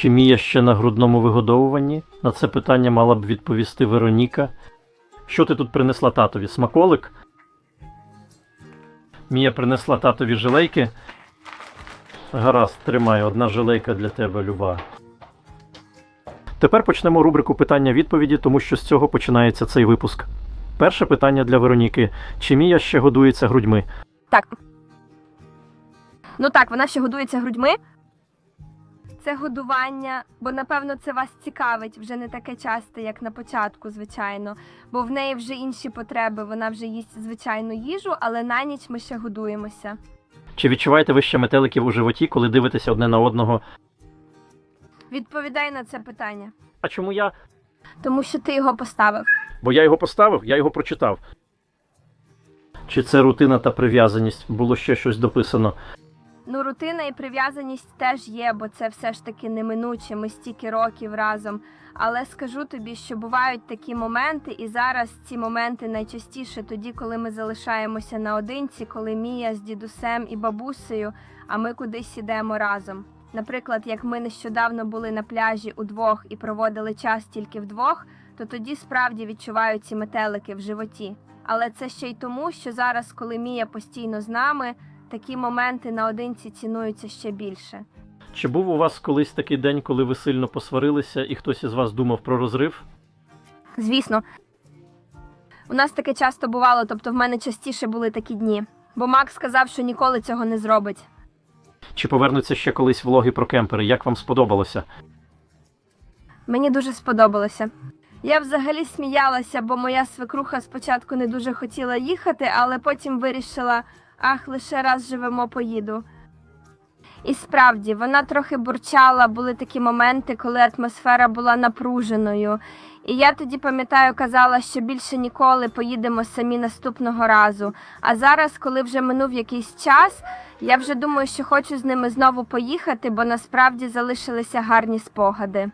Чи Мія ще на грудному вигодовуванні? На це питання мала б відповісти Вероніка. Що ти тут принесла татові? Смаколик? Мія принесла татові жилейки. Гаразд, тримай, одна жилейка для тебе, люба. Тепер почнемо рубрику питання-відповіді, тому що з цього починається цей випуск. Перше питання для Вероніки: чи Мія ще годується грудьми? Так. Ну так, вона ще годується грудьми. Це годування, бо напевно це вас цікавить вже не таке часто, як на початку, звичайно. Бо в неї вже інші потреби. Вона вже їсть звичайну їжу, але на ніч ми ще годуємося. Чи відчуваєте ви ще метеликів у животі, коли дивитеся одне на одного? Відповідай на це питання, А чому я? тому що ти його поставив. Бо я його поставив, я його прочитав. Чи це рутина та прив'язаність? Було ще щось дописано. Ну, рутина і прив'язаність теж є, бо це все ж таки неминуче. Ми стільки років разом. Але скажу тобі, що бувають такі моменти, і зараз ці моменти найчастіше тоді, коли ми залишаємося наодинці, коли Мія з дідусем і бабусею, а ми кудись ідемо разом. Наприклад, як ми нещодавно були на пляжі удвох і проводили час тільки вдвох, то тоді справді відчуваю ці метелики в животі. Але це ще й тому, що зараз, коли Мія постійно з нами, такі моменти наодинці цінуються ще більше. Чи був у вас колись такий день, коли ви сильно посварилися і хтось із вас думав про розрив? Звісно, у нас таке часто бувало, тобто в мене частіше були такі дні. Бо Макс сказав, що ніколи цього не зробить. Чи повернуться ще колись влоги про кемпери? Як вам сподобалося? Мені дуже сподобалося. Я взагалі сміялася, бо моя свекруха спочатку не дуже хотіла їхати, але потім вирішила: ах, лише раз живемо, поїду. І справді, вона трохи бурчала, були такі моменти, коли атмосфера була напруженою. І я тоді пам'ятаю, казала, що більше ніколи поїдемо самі наступного разу. А зараз, коли вже минув якийсь час, я вже думаю, що хочу з ними знову поїхати, бо насправді залишилися гарні спогади.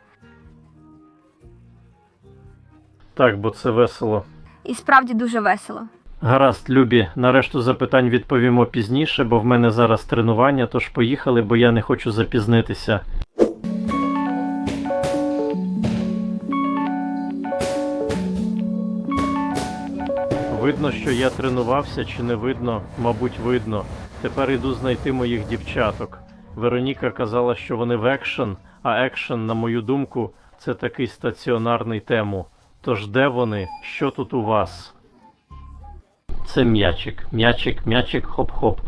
Так, бо це весело. І справді дуже весело. Гаразд, Любі, на решту запитань відповімо пізніше, бо в мене зараз тренування, тож поїхали, бо я не хочу запізнитися. Видно, що я тренувався, чи не видно? Мабуть, видно. Тепер йду знайти моїх дівчаток. Вероніка казала, що вони в екшен, а екшен, на мою думку, це такий стаціонарний тему. Тож де вони? Що тут у вас? Це м'ячик. М'ячик, м'ячик, хоп-хоп.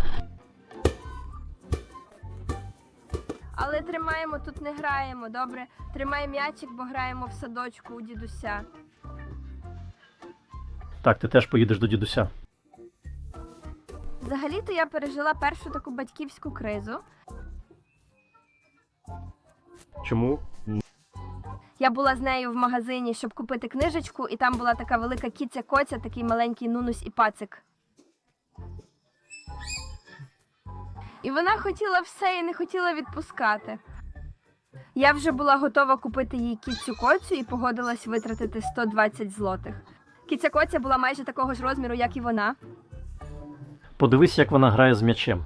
Але тримаємо тут не граємо, добре? Тримай м'ячик, бо граємо в садочку у дідуся. Так, ти теж поїдеш до дідуся. Взагалі-то я пережила першу таку батьківську кризу. Чому? Я була з нею в магазині, щоб купити книжечку, і там була така велика кіця коця, такий маленький нунусь і пацик. І вона хотіла все і не хотіла відпускати. Я вже була готова купити їй кіцю коцю і погодилась витратити 120 злотих. Кіця коця була майже такого ж розміру, як і вона. Подивись, як вона грає з м'ячем.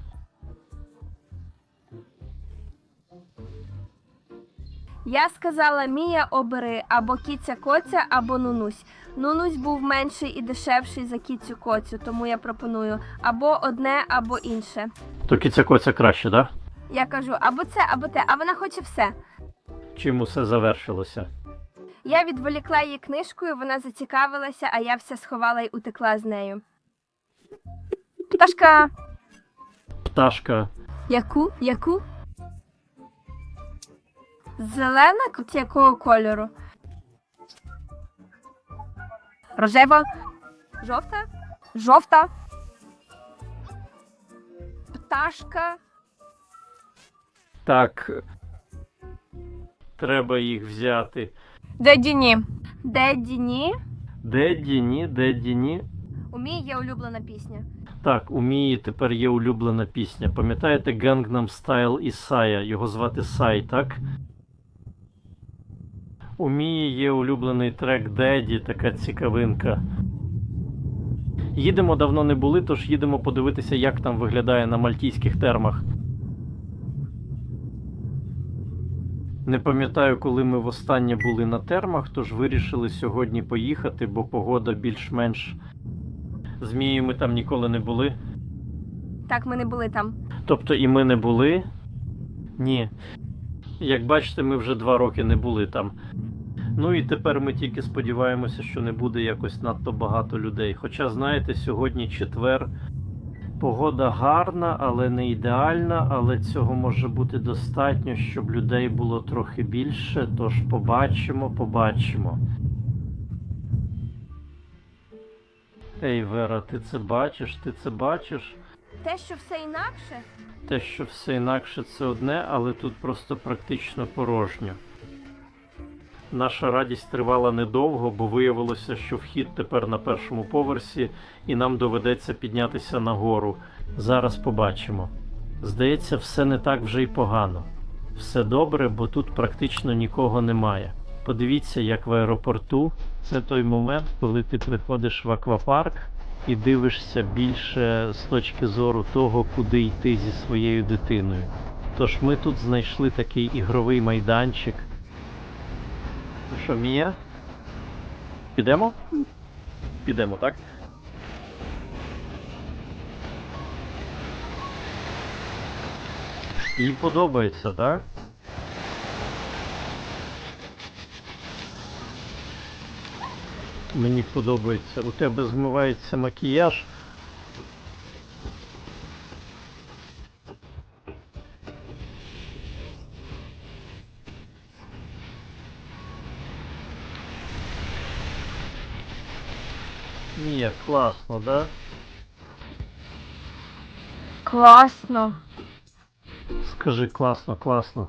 Я сказала Мія, обери або кіця коця, або нунусь. Нунусь був менший і дешевший за кіцю коцю, тому я пропоную або одне, або інше. То кіця коця краще, да? Я кажу або це, або те, а вона хоче все. Чим усе завершилося? Я відволікла її книжкою, вона зацікавилася, а я все сховала і утекла з нею. Пташка, Пташка. яку? Яку? Зелена якого кольору? Рожева? Жовта? Жовта? Пташка. Так. Треба їх взяти. Деді ні. Деді ні. Деді, ні, деді, ні. У Мії є улюблена пісня. Так, у Мії тепер є улюблена пісня. Пам'ятаєте Gangnam Style Ісая? Його звати Сай, так? У Мії є улюблений трек Деді, така цікавинка. Їдемо давно не були, тож їдемо подивитися, як там виглядає на мальтійських термах. Не пам'ятаю, коли ми востаннє були на термах, тож вирішили сьогодні поїхати, бо погода більш-менш. Змією ми там ніколи не були. Так, ми не були там. Тобто і ми не були? Ні. Як бачите, ми вже два роки не були там. Ну і тепер ми тільки сподіваємося, що не буде якось надто багато людей. Хоча, знаєте, сьогодні четвер. Погода гарна, але не ідеальна, але цього може бути достатньо, щоб людей було трохи більше. Тож побачимо, побачимо. Ей, Вера, ти це бачиш? Ти це бачиш? Те, що все інакше, Те, що все інакше, це одне, але тут просто практично порожньо. Наша радість тривала недовго, бо виявилося, що вхід тепер на першому поверсі, і нам доведеться піднятися нагору. Зараз побачимо. Здається, все не так вже й погано. Все добре, бо тут практично нікого немає. Подивіться, як в аеропорту це той момент, коли ти приходиш в аквапарк і дивишся більше з точки зору того, куди йти зі своєю дитиною. Тож ми тут знайшли такий ігровий майданчик. Ну що, Мія? Підемо? Підемо, так? Їй подобається, так? Мені подобається. У тебе змивається макіяж. Ні, класно, да? класно. Скажи класно, класно.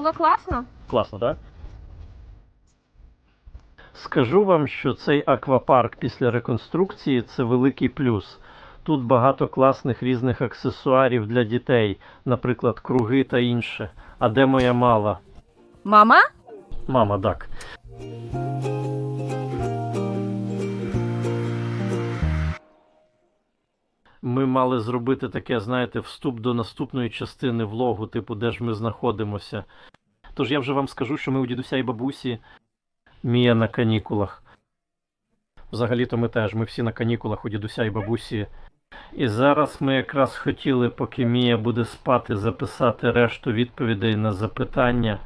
Було класно? Класно, так? Скажу вам, що цей аквапарк після реконструкції це великий плюс. Тут багато класних різних аксесуарів для дітей, наприклад, круги та інше. А де моя мала? Мама? Мама, так. Ми мали зробити таке, знаєте, вступ до наступної частини влогу, типу, де ж ми знаходимося. Тож я вже вам скажу, що ми у дідуся і бабусі Мія на канікулах. Взагалі-то ми теж, ми всі на канікулах у дідуся і бабусі. І зараз ми якраз хотіли, поки Мія буде спати, записати решту відповідей на запитання.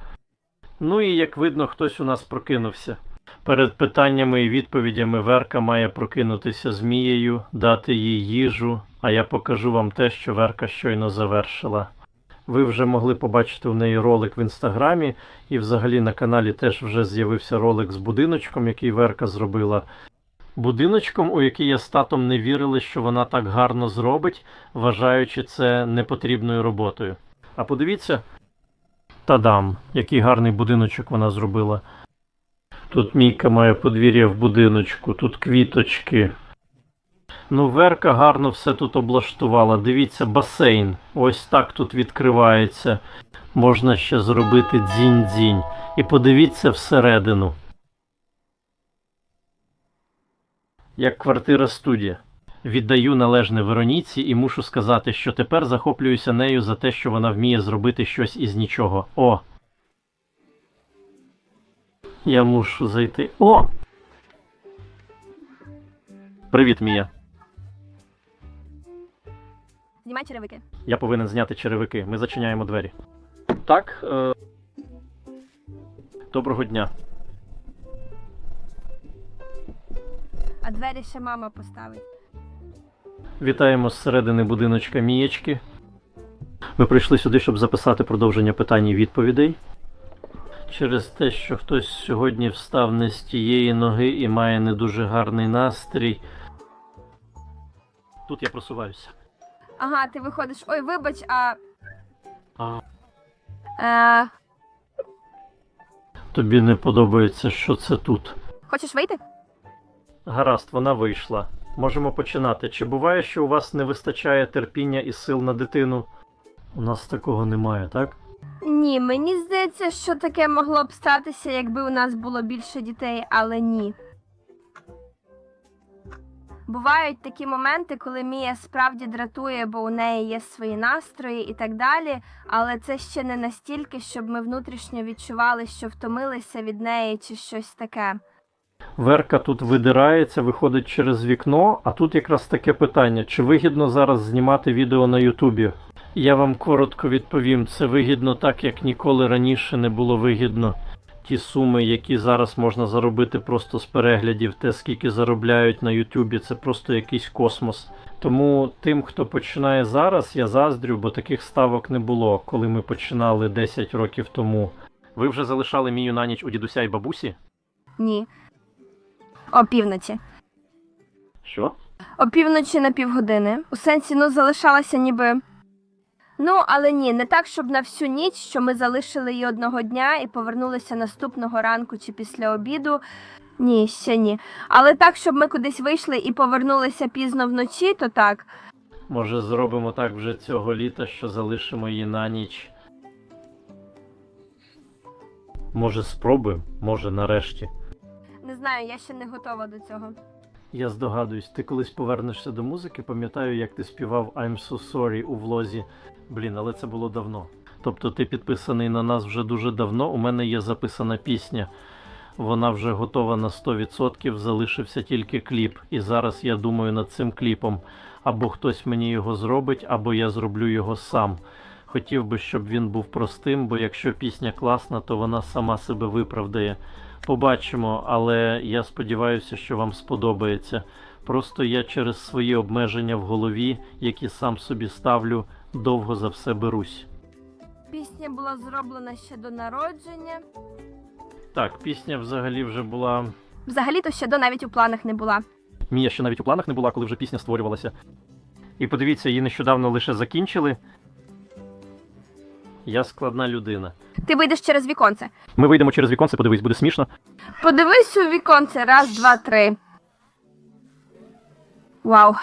Ну і як видно, хтось у нас прокинувся. Перед питаннями і відповідями Верка має прокинутися змією, дати їй їжу, а я покажу вам те, що Верка щойно завершила. Ви вже могли побачити у неї ролик в інстаграмі, і взагалі на каналі теж вже з'явився ролик з будиночком, який Верка зробила. Будиночком, у який я з татом не вірили, що вона так гарно зробить, вважаючи це непотрібною роботою. А подивіться, Тадам, який гарний будиночок вона зробила. Тут Мійка має подвір'я в будиночку, тут квіточки. Ну, Верка гарно все тут облаштувала. Дивіться, басейн. Ось так тут відкривається. Можна ще зробити дзінь-дзінь. І подивіться всередину. Як квартира студія. Віддаю належне Вероніці і мушу сказати, що тепер захоплююся нею за те, що вона вміє зробити щось із нічого. О! Я мушу зайти. О! Привіт, Мія. Знімай черевики. Я повинен зняти черевики. Ми зачиняємо двері. Так. Е... Доброго дня. А двері ще мама поставить. Вітаємо з середини будиночка Мієчки. Ми прийшли сюди, щоб записати продовження питань і відповідей. Через те, що хтось сьогодні встав не з тієї ноги і має не дуже гарний настрій. Тут я просуваюся. Ага, ти виходиш. Ой, вибач, а. А Е, тобі не подобається, що це тут. хочеш вийти? Гаразд, вона вийшла. Можемо починати. Чи буває, що у вас не вистачає терпіння і сил на дитину? У нас такого немає, так? Ні, мені здається, що таке могло б статися, якби у нас було більше дітей, але ні. Бувають такі моменти, коли Мія справді дратує, бо у неї є свої настрої і так далі, але це ще не настільки, щоб ми внутрішньо відчували, що втомилися від неї чи щось таке. Верка тут видирається, виходить через вікно, а тут якраз таке питання: чи вигідно зараз знімати відео на Ютубі? Я вам коротко відповім: це вигідно так, як ніколи раніше не було вигідно. Ті суми, які зараз можна заробити просто з переглядів, те, скільки заробляють на Ютубі, це просто якийсь космос. Тому тим, хто починає зараз, я заздрю, бо таких ставок не було, коли ми починали 10 років тому. Ви вже залишали мію на ніч у дідуся і бабусі? Ні. Опівночі. Що? Опівночі на півгодини. У сенсі, ну, залишалася ніби. Ну, але ні, не так, щоб на всю ніч, що ми залишили її одного дня і повернулися наступного ранку чи після обіду. Ні, ще ні. Але так, щоб ми кудись вийшли і повернулися пізно вночі, то так. Може, зробимо так вже цього літа, що залишимо її на ніч. Може, спробуємо, може, нарешті. Не знаю, я ще не готова до цього. Я здогадуюсь, ти колись повернешся до музики, пам'ятаю, як ти співав I'm so sorry у влозі. Блін, але це було давно. Тобто ти підписаний на нас вже дуже давно. У мене є записана пісня. Вона вже готова на 100%, залишився тільки кліп. І зараз я думаю над цим кліпом. Або хтось мені його зробить, або я зроблю його сам. Хотів би, щоб він був простим, бо якщо пісня класна, то вона сама себе виправдає. Побачимо, але я сподіваюся, що вам сподобається. Просто я через свої обмеження в голові, які сам собі ставлю, довго за все берусь. Пісня була зроблена ще до народження. Так, пісня взагалі вже була. Взагалі-то ще до навіть у планах не була. Мія ще навіть у планах не була, коли вже пісня створювалася. І подивіться, її нещодавно лише закінчили. Я складна людина. Ти вийдеш через віконце. Ми вийдемо через віконце, подивись, буде смішно. Подивись у віконце. Раз, два, три. Вау.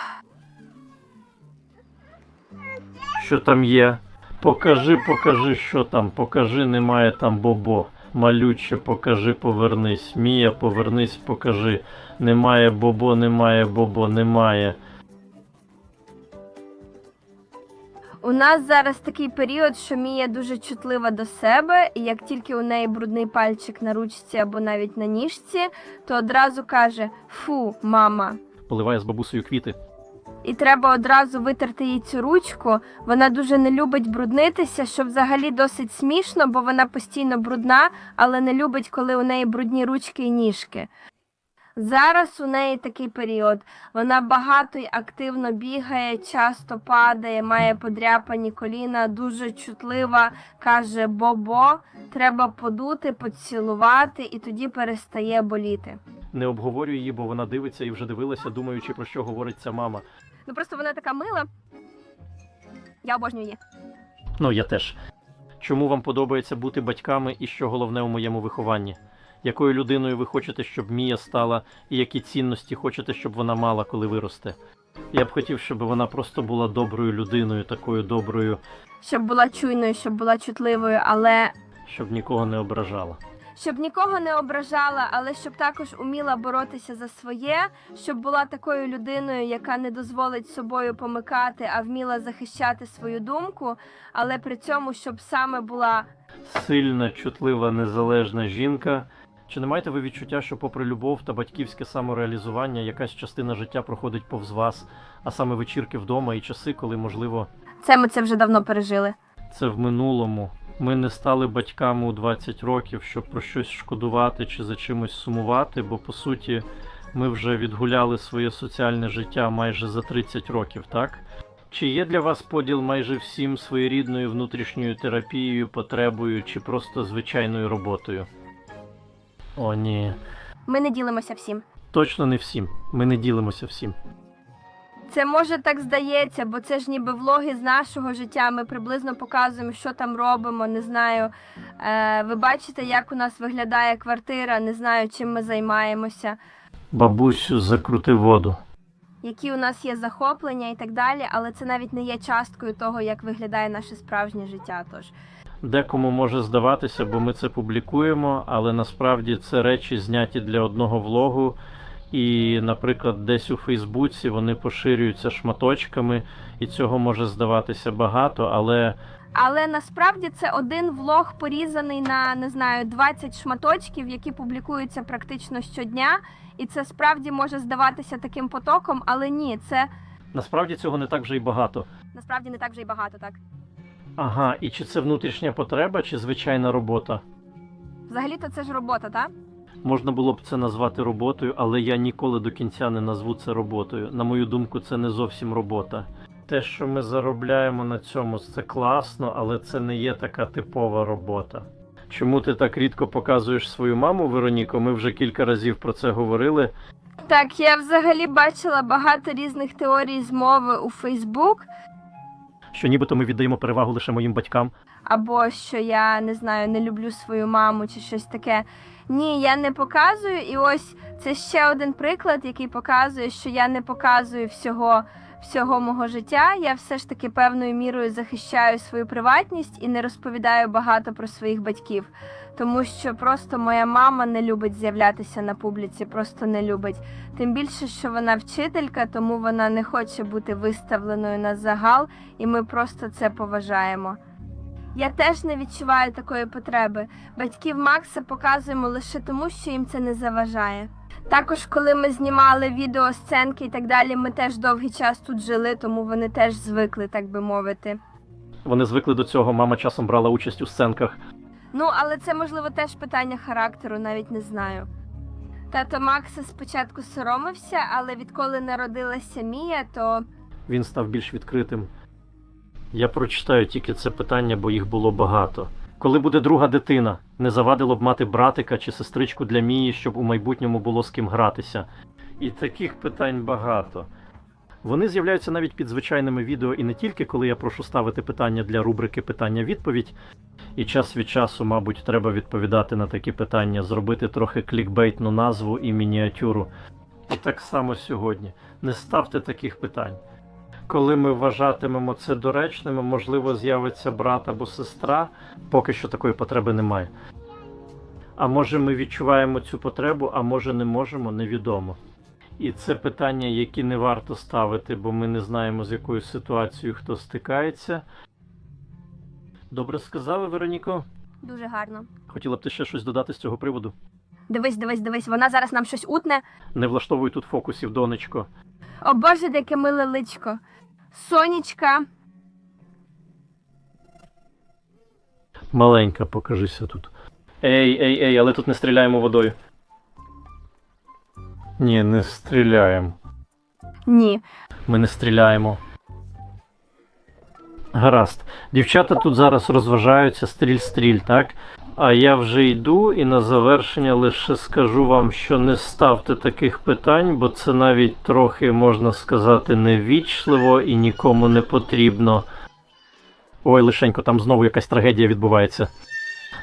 Що там є? Покажи, покажи, що там. Покажи, немає там бобо. Малюче, покажи, повернись. Мія, повернись, покажи. Немає бобо, немає бобо, немає. У нас зараз такий період, що Мія дуже чутлива до себе, і як тільки у неї брудний пальчик на ручці або навіть на ніжці, то одразу каже Фу, мама. Поливає з бабусею квіти. І треба одразу витерти їй цю ручку. Вона дуже не любить бруднитися, що взагалі досить смішно, бо вона постійно брудна, але не любить, коли у неї брудні ручки і ніжки. Зараз у неї такий період. Вона багато й активно бігає, часто падає, має подряпані коліна, дуже чутлива, каже Бобо, треба подути, поцілувати, і тоді перестає боліти. Не обговорюй її, бо вона дивиться і вже дивилася, думаючи, про що говорить ця мама. Ну просто вона така мила. Я обожнюю її. Ну, я теж. Чому вам подобається бути батьками і що головне у моєму вихованні? Якою людиною ви хочете, щоб Мія стала, і які цінності хочете, щоб вона мала, коли виросте? Я б хотів, щоб вона просто була доброю людиною, такою доброю, Щоб була чуйною, щоб була чутливою, але щоб нікого не ображала. щоб нікого не ображала, але щоб також уміла боротися за своє, щоб була такою людиною, яка не дозволить собою помикати, а вміла захищати свою думку, але при цьому щоб саме була Сильна, чутлива, незалежна жінка. Чи не маєте ви відчуття, що, попри любов та батьківське самореалізування, якась частина життя проходить повз вас, а саме вечірки вдома і часи, коли, можливо, це ми це вже давно пережили. це в минулому. Ми не стали батьками у 20 років, щоб про щось шкодувати чи за чимось сумувати, бо по суті ми вже відгуляли своє соціальне життя майже за 30 років, так? Чи є для вас поділ майже всім своєрідною внутрішньою терапією, потребою чи просто звичайною роботою? О, ні. Ми не ділимося всім. Точно не всім. Ми не ділимося всім. Це може так здається, бо це ж ніби влоги з нашого життя. Ми приблизно показуємо, що там робимо. Не знаю. Е, ви бачите, як у нас виглядає квартира, не знаю, чим ми займаємося, Бабусю, закрути воду. які у нас є захоплення і так далі. Але це навіть не є часткою того, як виглядає наше справжнє життя. Тож Декому може здаватися, бо ми це публікуємо, але насправді це речі зняті для одного влогу. І, наприклад, десь у Фейсбуці вони поширюються шматочками, і цього може здаватися багато, але Але насправді це один влог порізаний на не знаю 20 шматочків, які публікуються практично щодня. І це справді може здаватися таким потоком, але ні, це насправді цього не так вже й багато. насправді не так вже й багато. Так Ага, і чи це внутрішня потреба, чи звичайна робота? взагалі-то це ж робота, так? Можна було б це назвати роботою, але я ніколи до кінця не назву це роботою. На мою думку, це не зовсім робота. Те, що ми заробляємо на цьому, це класно, але це не є така типова робота. Чому ти так рідко показуєш свою маму, Вероніко? Ми вже кілька разів про це говорили. Так, я взагалі бачила багато різних теорій змови у Фейсбук, Що нібито ми віддаємо перевагу лише моїм батькам. або що я не знаю, не люблю свою маму чи щось таке. Ні, я не показую, і ось це ще один приклад, який показує, що я не показую всього, всього мого життя. Я все ж таки певною мірою захищаю свою приватність і не розповідаю багато про своїх батьків. Тому що просто моя мама не любить з'являтися на публіці, просто не любить. Тим більше, що вона вчителька, тому вона не хоче бути виставленою на загал, і ми просто це поважаємо. Я теж не відчуваю такої потреби. Батьків Макса показуємо лише тому, що їм це не заважає. Також, коли ми знімали відео, сценки і так далі, ми теж довгий час тут жили, тому вони теж звикли, так би мовити. Вони звикли до цього, мама часом брала участь у сценках. Ну, але це можливо теж питання характеру, навіть не знаю. Тато Макса спочатку соромився, але відколи народилася Мія, то Він став більш відкритим. Я прочитаю тільки це питання, бо їх було багато. Коли буде друга дитина, не завадило б мати братика чи сестричку для Мії, щоб у майбутньому було з ким гратися. І таких питань багато. Вони з'являються навіть під звичайними відео і не тільки коли я прошу ставити питання для рубрики питання-відповідь. І час від часу, мабуть, треба відповідати на такі питання, зробити трохи клікбейтну назву і мініатюру. І так само сьогодні. Не ставте таких питань. Коли ми вважатимемо це доречними, можливо, з'явиться брат або сестра, поки що такої потреби немає. А може ми відчуваємо цю потребу, а може не можемо, невідомо. І це питання, які не варто ставити, бо ми не знаємо, з якою ситуацією хто стикається. Добре сказали, Вероніко? дуже гарно. Хотіла б ти ще щось додати з цього приводу? Дивись, дивись, дивись, вона зараз нам щось утне. Не влаштовуй тут фокусів, донечко. О Боже, яке миле личко. Сонечка. Маленька, покажися тут. Ей, ей, ей, але тут не стріляємо водою. Ні, не стріляємо. Ні. Ми не стріляємо. Гаразд. Дівчата тут зараз розважаються стріль-стріль, так? А я вже йду і на завершення лише скажу вам, що не ставте таких питань, бо це навіть трохи, можна сказати, невічливо і нікому не потрібно. Ой, лишенько, там знову якась трагедія відбувається.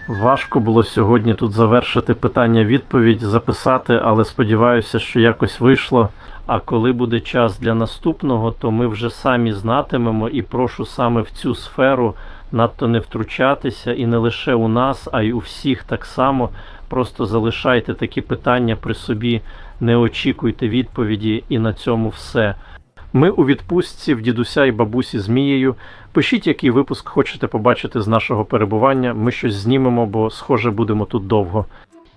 Важко було сьогодні тут завершити питання-відповідь, записати, але сподіваюся, що якось вийшло. А коли буде час для наступного, то ми вже самі знатимемо і прошу саме в цю сферу надто не втручатися і не лише у нас, а й у всіх так само. Просто залишайте такі питання при собі, не очікуйте відповіді, і на цьому все. Ми у відпустці в дідуся і бабусі з Мією. Пишіть, який випуск хочете побачити з нашого перебування. Ми щось знімемо, бо, схоже, будемо тут довго.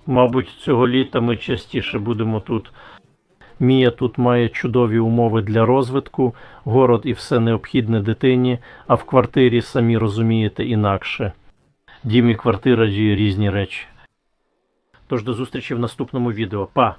Мабуть, цього літа ми частіше будемо тут. Мія тут має чудові умови для розвитку, город і все необхідне дитині, а в квартирі, самі розумієте, інакше. Дім і квартира діє різні речі. Тож до зустрічі в наступному відео. Па!